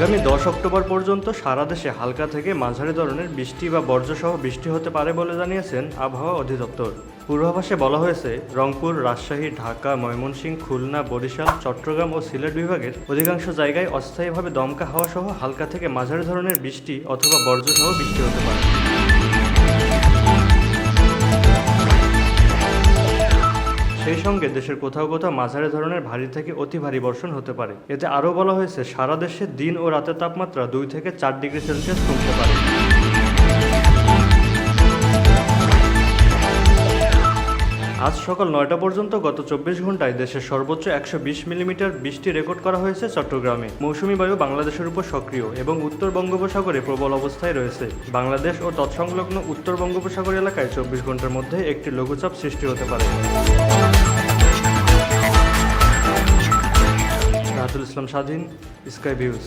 আগামী দশ অক্টোবর পর্যন্ত সারা দেশে হালকা থেকে মাঝারি ধরনের বৃষ্টি বা বর্জ্যসহ বৃষ্টি হতে পারে বলে জানিয়েছেন আবহাওয়া অধিদপ্তর। পূর্বাভাসে বলা হয়েছে, রংপুর, রাজশাহী, ঢাকা, ময়মনসিংহ, খুলনা, বরিশাল, চট্টগ্রাম ও সিলেট বিভাগের অধিকাংশ জায়গায় অস্থায়ীভাবে দমকা হাওয়া সহ হালকা থেকে মাঝারি ধরনের বৃষ্টি অথবা বর্জ্যসহ বৃষ্টি হতে পারে। সেই সঙ্গে দেশের কোথাও কোথাও মাঝারি ধরনের ভারী থেকে অতি ভারী বর্ষণ হতে পারে। এতে আরও বলা হয়েছে, সারা দেশে দিন ও রাতের তাপমাত্রা দুই থেকে চার ডিগ্রি সেলসিয়াস কমতে পারে। আজ সকাল নয়টা পর্যন্ত গত চব্বিশ ঘন্টায় দেশের সর্বোচ্চ একশো বিশ মিলিমিটার বৃষ্টি রেকর্ড করা হয়েছে চট্টগ্রামে। মৌসুমী বায়ু বাংলাদেশের উপর সক্রিয় এবং উত্তর বঙ্গোপসাগরে প্রবল অবস্থায় রয়েছে। বাংলাদেশ ও তৎসংলগ্ন উত্তর বঙ্গোপসাগর এলাকায় চব্বিশ ঘণ্টার মধ্যে একটি লঘুচাপ সৃষ্টি হতে পারে। রাহাতুল ইসলাম স্বাধীন, স্কাই ভিউজ।